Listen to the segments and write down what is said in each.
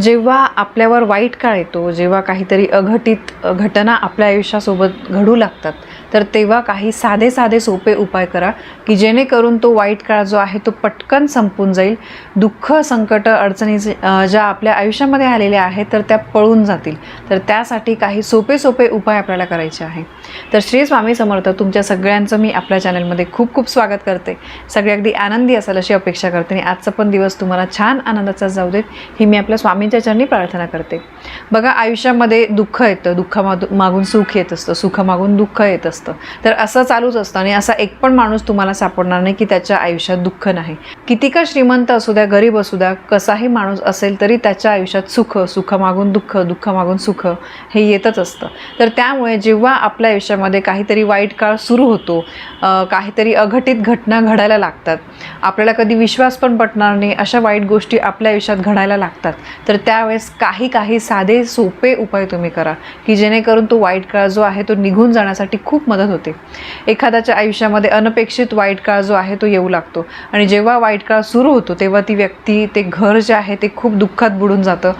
जेव्हा आपल्यावर वाईट काळ येतो जेव्हा काहीतरी अघटित घटना आपल्या आयुष्यासोबत घडू लागतात तर तेव्हा काही साधे साधे सोपे उपाय करा की जेणेकरून तो वाईट काळ जो आहे तो पटकन संपून जाईल. दुःख संकट अडचणी जे- ज्या आपल्या आयुष्यामध्ये आलेल्या आहेत तर त्या पळून जातील. तर त्यासाठी काही सोपे सोपे उपाय आपल्याला करायचे आहे. तर श्री स्वामी समर्थ तुमच्या सगळ्यांचं मी आपल्या चॅनलमध्ये खूप खूप स्वागत करते. सगळे अगदी आनंदी असाल अशी अपेक्षा करते आणि आजचा पण दिवस तुम्हाला छान आनंदाचा जाऊ देत. ही मी आपल्या स्वामी स्वामींच्या चरणी प्रार्थना करते. बघा आयुष्यामध्ये दुःख येतं. दुःखामाग मागून सुख येत असतं. सुखामागून दुःख येत असतं. तर असं चालूच असतं आणि असा एक पण माणूस तुम्हाला सापडणार नाही की त्याच्या आयुष्यात दुःख नाही. किती का श्रीमंत असू द्या गरीब असू द्या कसाही माणूस असेल तरी त्याच्या आयुष्यात सुख सुखामागून दुःख दुःखामागून सुख हे येतच असतं. तर त्यामुळे जेव्हा आपल्या आयुष्यामध्ये काहीतरी वाईट काळ सुरू होतो काहीतरी अघटित घटना घडायला लागतात आपल्याला कधी विश्वास पण पटणार नाही अशा वाईट गोष्टी आपल्या आयुष्यात घडायला लागतात तर तर त्यावेळेस काही काही साधे सोपे उपाय तुम्ही करा की जेणेकरून तो वाईट काळ जो आहे तो निघून जाण्यासाठी खूप मदत होते. एखाद्याच्या आयुष्यामध्ये अनपेक्षित वाईट काळ जो आहे तो येऊ लागतो आणि जेव्हा वाईट काळ सुरू होतो तेव्हा ती व्यक्ती ते घर जे आहे ते खूप दुःखात बुडून जातं.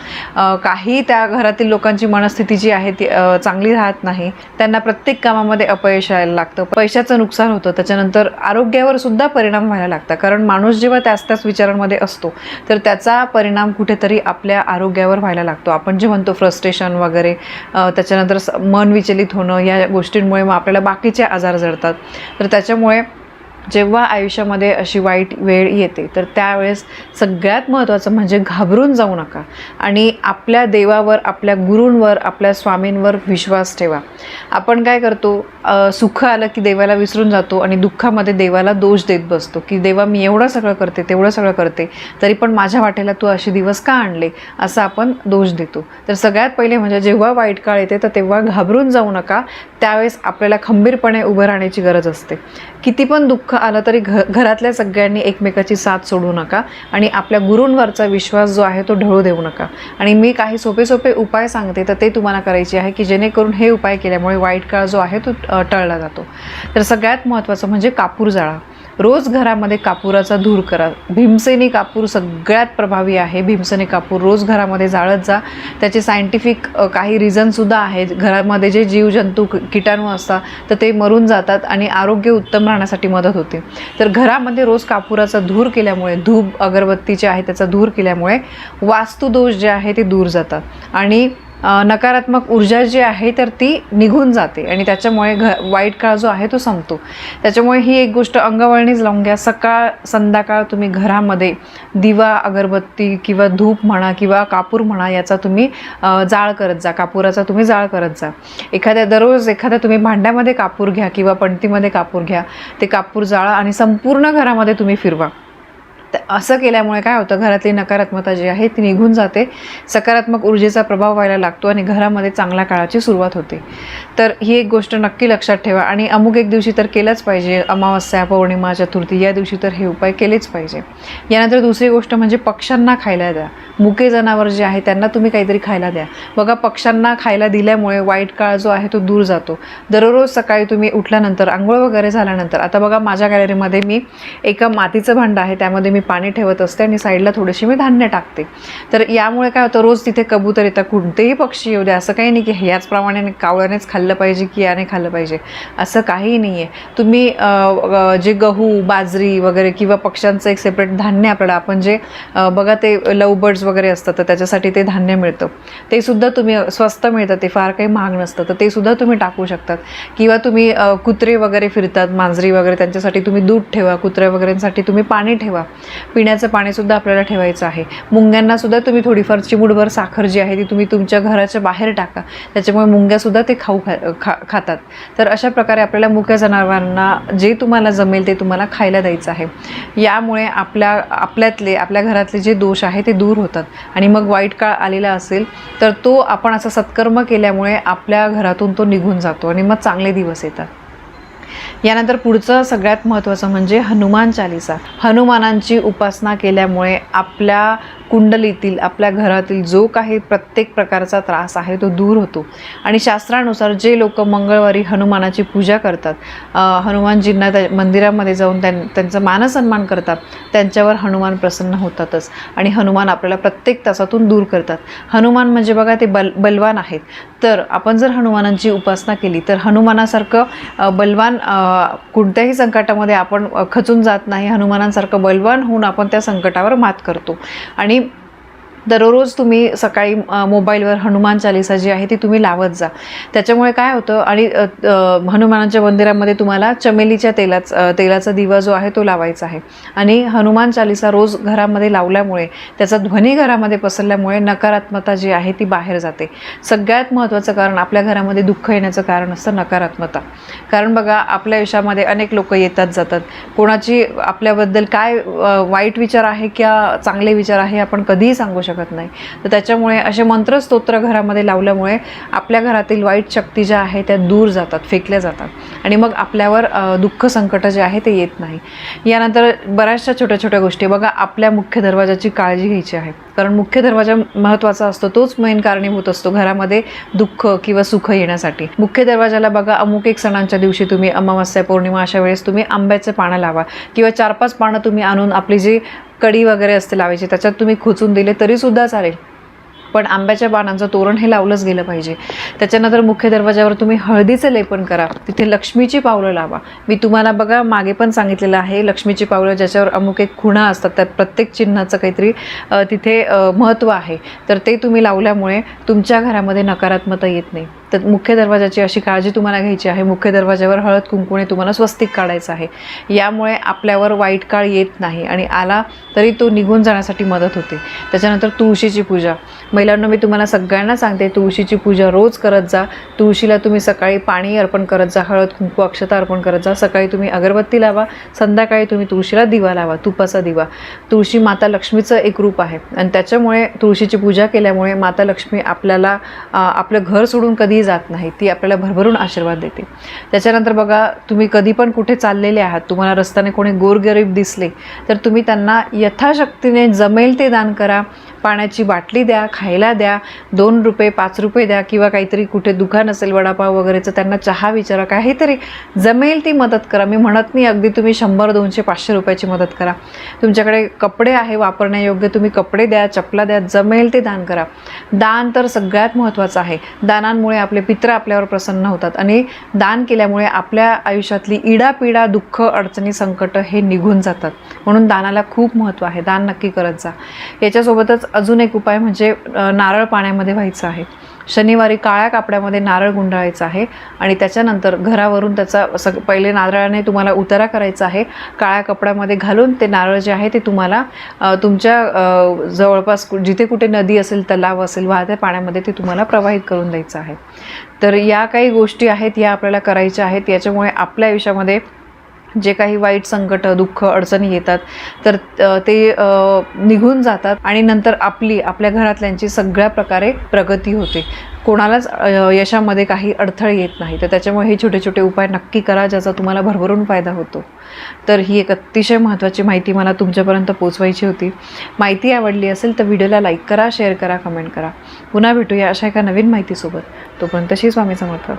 काही त्या घरातील लोकांची मनस्थिती जी आहे ती चांगली राहत नाही. त्यांना प्रत्येक कामामध्ये अपयश यायला लागतं. पैशाचं नुकसान होतं त्याच्यानंतर आरोग्यावर सुद्धा परिणाम व्हायला लागतात. कारण माणूस जेव्हा त्याच त्याच विचारांमध्ये असतो तर त्याचा परिणाम कुठेतरी आपल्या आरोग्यावर व्हायला लागतो. आपण जे म्हणतो फ्रस्ट्रेशन वगैरे त्याच्यानंतर स- मन विचलित होणं या गोष्टींमुळे मग आपल्याला बाकीचे आजार जडतात तर त्याच्यामुळे जेव्हा आयुष्यामध्ये अशी वाईट वेळ येते तर त्यावेळेस सगळ्यात महत्त्वाचं म्हणजे घाबरून जाऊ नका आणि आपल्या देवावर आपल्या गुरूंवर आपल्या स्वामींवर विश्वास ठेवा. आपण काय करतो सुख आलं की देवाला विसरून जातो आणि दुःखामध्ये देवाला दोष देत बसतो की देवा मी एवढं सगळं करते तेवढं सगळं करते तरी पण माझ्या वाटेला तू असे दिवस का आणले असं आपण दोष देतो. तर सगळ्यात पहिले म्हणजे जेव्हा वाईट काळ येते तर तेव्हा घाबरून जाऊ नका. त्यावेळेस आपल्याला खंबीरपणे उभं राहण्याची गरज असते. किती पण दुःख आलं तरी घ घरातल्या सगळ्यांनी एकमेकाची साथ सोडू नका आणि आपल्या गुरूंवरचा विश्वास जो आहे तो ढळू देऊ नका. आणि मी काही सोपे सोपे उपाय सांगते तर ते तुम्हाला करायचे आहे की जेणेकरून हे उपाय केल्यामुळे वाईट काळ जो आहे तो टळला जातो. तर सगळ्यात महत्त्वाचं म्हणजे कापूर जाळा. रोज घरामध्ये कापुराचा धूर करा. भीमसेनी कापूर सगळ्यात प्रभावी आहे. भीमसेनी कापूर रोज घरामध्ये जाळत जा. त्याचे सायंटिफिक काही रिझनसुद्धा आहेत. घरामध्ये जे जीवजंतू किटाणू असतात तर ते मरून जातात आणि आरोग्य उत्तम राहण्यासाठी मदत होते. तर घरामध्ये रोज कापुराचा धूर केल्यामुळे धूप अगरबत्ती जे आहे त्याचा धूर केल्यामुळे वास्तुदोष जे आहे ते दूर जातात. आणि नकारात्मक ऊर्जा जी आहे तर ती निघून जाते आणि त्याच्यामुळे घ वाईट काळ जो आहे तो संपतो. त्याच्यामुळे ही एक गोष्ट अंगवळणीच लावून घ्या. सकाळ संध्याकाळ तुम्ही घरामध्ये दिवा अगरबत्ती किंवा धूप म्हणा किंवा कापूर म्हणा याचा तुम्ही जाळ करत जा. कापुराचा तुम्ही जाळ करत जा. एखाद्या दररोज एखाद्या तुम्ही भांड्यामध्ये कापूर घ्या किंवा पणतीमध्ये कापूर घ्या. ते कापूर जाळा आणि संपूर्ण घरामध्ये तुम्ही फिरवा. असं केल्यामुळे काय होतं घरातली नकारात्मकता जी आहे ती निघून जाते. सकारात्मक ऊर्जेचा प्रभाव व्हायला लागतो आणि घरामध्ये चांगल्या काळाची सुरुवात होते. तर ही एक गोष्ट नक्की लक्षात ठेवा. आणि अमुक एक दिवशी तर केलंच पाहिजे. अमावस्या पौर्णिमा चतुर्थी या दिवशी तर हे उपाय केलेच पाहिजे. यानंतर दुसरी गोष्ट म्हणजे पक्ष्यांना खायला द्या. मुके जनावर जे आहे त्यांना तुम्ही काहीतरी खायला द्या. बघा पक्ष्यांना खायला दिल्यामुळे वाईट काळ जो आहे तो दूर जातो. दररोज सकाळी तुम्ही उठल्यानंतर आंघोळ वगैरे झाल्यानंतर आता बघा माझ्या गॅलरीमध्ये मी एका मातीचं भांडं आहे त्यामध्ये मी पाणी ठेवत असते आणि साईडला थोडीशी मी धान्य टाकते. तर यामुळे काय होतं रोज तिथे कबूतर येतात कोणतेही पक्षी येऊ द्या असं काही नाही की याचप्रमाणे कावळ्यानेच खाल्लं पाहिजे की याने खाल्लं पाहिजे. असं काही नाही आहे तुम्ही जे गहू बाजरी वगैरे किंवा पक्ष्यांचं एक सेपरेट धान्य आपल्याला आपण जे बघा ते लव बर्ड्स वगैरे असतात तर त्याच्यासाठी ते धान्य मिळतं. ते सुद्धा तुम्ही स्वस्त मिळतं ते फार काही महाग नसतं तर ते सुद्धा तुम्ही टाकू शकतात. किंवा तुम्ही कुत्रे वगैरे फिरतात मांजरी वगैरे त्यांच्यासाठी तुम्ही दूध ठेवा कुत्र्या वगैरेंसाठी तुम्ही पाणी ठेवा. पिण्याचं पाणीसुद्धा आपल्याला ठेवायचं आहे. मुंग्यांनासुद्धा तुम्ही थोडीफार चिमुडभर साखर जी आहे ती तुम्ही तुमच्या घराच्या बाहेर टाका. त्याच्यामुळे मुंग्यासुद्धा ते खाऊ खा खा खातात. तर अशा प्रकारे आपल्याला मुक्या जनावरांना जे तुम्हाला जमेल ते तुम्हाला खायला द्यायचं आहे. यामुळे आपल्या आपल्यातले आपल्या घरातले जे दोष आहे ते दूर होतात. आणि मग वाईट काळ आलेला असेल तर तो आपण असा सत्कर्म केल्यामुळे आपल्या घरातून तो निघून जातो आणि मग चांगले दिवस येतात. यानंतर पुढचं सगळ्यात महत्त्वाचं म्हणजे हनुमान चालिसा. हनुमानांची उपासना केल्यामुळे आपल्या कुंडलीतील आपल्या घरातील जो काही प्रत्येक प्रकारचा त्रास आहे तो दूर होतो. आणि शास्त्रानुसार जे लोक मंगळवारी हनुमानाची पूजा करतात हनुमानजींना त्या मंदिरामध्ये जाऊन त्यां त्यांचा मानसन्मान करतात त्यांच्यावर हनुमान प्रसन्न होतातच. आणि हनुमान आपल्याला प्रत्येक तासातून दूर करतात. हनुमान म्हणजे बघा ते बल बलवान आहेत. तर आपण जर हनुमानांची उपासना केली तर हनुमानासारखं बलवान कोणत्याही संकटामध्ये आपण खचून जात नाही. हनुमानांसारखं बलवान होऊन आपण त्या संकटावर मात करतो. आणि दररोज तुम्ही सकाळी मोबाईलवर हनुमान चालिसा जी आहे ती तुम्ही लावत जा. त्याच्यामुळे काय होतं आणि हनुमानाच्या मंदिरामध्ये तुम्हाला चमेलीच्या तेलाच तेलाचा दिवा जो आहे तो लावायचा आहे. आणि हनुमान चालिसा रोज घरामध्ये लावल्यामुळे त्याचा ध्वनी घरामध्ये पसरल्यामुळे नकारात्मकता जी आहे ती बाहेर जाते. सगळ्यात महत्त्वाचं कारण आपल्या घरामध्ये दुःख येण्याचं कारण असतं नकारात्मकता. कारण बघा आपल्या आयुष्यामध्ये अनेक लोक येतात जातात. कोणाची आपल्याबद्दल काय वाईट विचार आहे किंवा चांगले विचार आहे आपण कधीही सांगू शकतो नाही. तर त्याच्यामुळे असे मंत्रस्तोत्र घरामध्ये लावल्यामुळे आपल्या घरातील वाईट शक्ती ज्या आहे त्या दूर जातात फेकल्या जातात. आणि मग आपल्यावर दुःख संकट जे आहे ते येत नाही. यानंतर बऱ्याचशा छोट्या छोट्या गोष्टी. बघा आपल्या मुख्य दरवाजाची काळजी घ्यायची आहे. कारण मुख्य दरवाजा महत्त्वाचा असतो. तोच मेन कारणीभूत असतो घरामध्ये दुःख किंवा सुख येण्यासाठी. मुख्य दरवाजाला बघा अमुक एक सणांच्या दिवशी तुम्ही अमावस्या पौर्णिमा अशा वेळेस तुम्ही आंब्याचे पानं लावा. किंवा चार पाच पानं तुम्ही आणून आपली जी कडी वगैरे असते लावायची त्याच्यात तुम्ही खोचून दिले तरीसुद्धा चालेल. पण आंब्याच्या पानांचं तोरण हे लावलंच गेलं पाहिजे. त्याच्यानंतर मुख्य दरवाजावर तुम्ही हळदीचं लेपन करा. तिथे लक्ष्मीची पावलं लावा. मी तुम्हाला बघा मागे पण सांगितलेलं आहे लक्ष्मीची पावलं ज्याच्यावर अमुक एक खुणा असतात त्यात प्रत्येक चिन्हाचं काहीतरी तिथे महत्त्व आहे. तर ते तुम्ही लावल्यामुळे तुमच्या घरामध्ये नकारात्मकता येत नाही. तर मुख्य दरवाजाची अशी काळजी तुम्हाला घ्यायची आहे. मुख्य दरवाजावर हळद कुंकूने तुम्हाला स्वस्तिक काढायचं आहे. यामुळे आपल्यावर वाईट काळ येत नाही आणि आला तरी तो निघून जाण्यासाठी मदत होते. त्याच्यानंतर तुळशीची पूजा. महिलांना मी तुम्हाला सगळ्यांना सांगते तुळशीची पूजा रोज करत जा. तुळशीला तुम्ही सकाळी पाणी अर्पण करत जा हळद कुंकू अक्षता अर्पण करत जा. सकाळी तुम्ही अगरबत्ती लावा संध्याकाळी तुम्ही तुळशीला दिवा लावा तुपाचा दिवा. तुळशी माता लक्ष्मीचं एक रूप आहे. आणि त्याच्यामुळे तुळशीची पूजा केल्यामुळे माता लक्ष्मी आपल्याला आपलं घर सोडून कधी जात नाही ती आपल्याला भरभरून आशीर्वाद देते. त्याच्यानंतर बघा तुम्ही कधी पण कुठे चाललेले आहात तुम्हाला रस्त्याने कोणी गोरगरीब दिसले तर तुम्ही त्यांना यथाशक्तीने जमेल ते दान करा पाण्याची बाटली द्या खायला द्या दोन रुपये पाच रुपये द्या किंवा काहीतरी कुठे दुकान असेल वडापाव वगैरेचं त्यांना चहा विचारा काहीतरी जमेल ती मदत करा. मी म्हणत नाही अगदी तुम्ही शंभर दोनशे पाचशे रुपयाची मदत करा. तुमच्याकडे कपडे आहे वापरण्यायोग्य तुम्ही कपडे द्या चपला द्या जमेल ते दान करा. दान तर सगळ्यात महत्त्वाचं आहे. दानांमुळे आपले पित्र आपल्यावर प्रसन्न होतात. आणि दान केल्यामुळे आपल्या आयुष्यातली इडापिडा दुःख अडचणी संकट हे निघून जातात. म्हणून दानाला खूप महत्त्व आहे. दान नक्की करत जा. याच्यासोबतच अजून एक उपाय म्हणजे नारळ पाण्यामध्ये व्हायचं आहे. शनिवारी काळ्या कापड्यामध्ये नारळ गुंडाळायचा आहे आणि त्याच्यानंतर घरावरून त्याचा सग पहिले नारळाने तुम्हाला उतारा करायचा आहे. काळ्या कपड्यामध्ये घालून ते नारळ जे आहे ते तुम्हाला तुमच्या जवळपास कु- जिथे कुठे नदी असेल तलाव असेल वाहत्या पाण्यामध्ये ते तुम्हाला प्रवाहित करून द्यायचं आहे. तर या काही गोष्टी आहेत या आपल्याला करायच्या आहेत. याच्यामुळे आपल्या आयुष्यामध्ये जे काही वाईट संकट दुःख अडचणी येतात तर ते निघून जातात आणि नंतर आपली आपल्या घरातल्यांची सगळ्या प्रकारे प्रगती होते. कोणालाच यशामध्ये काही अडथळे येत नाही. तर त्याच्यामुळे हे छोटे छोटे उपाय नक्की करा ज्याचा तुम्हाला भरभरून फायदा होतो. तर ही एक अतिशय महत्त्वाची माहिती मला तुमच्यापर्यंत पोचवायची होती. माहिती आवडली असेल तर व्हिडिओला लाईक करा शेअर करा कमेंट करा. पुन्हा भेटूया अशा एका नवीन माहितीसोबत. तोपर्यंत श्री स्वामी समर्थ.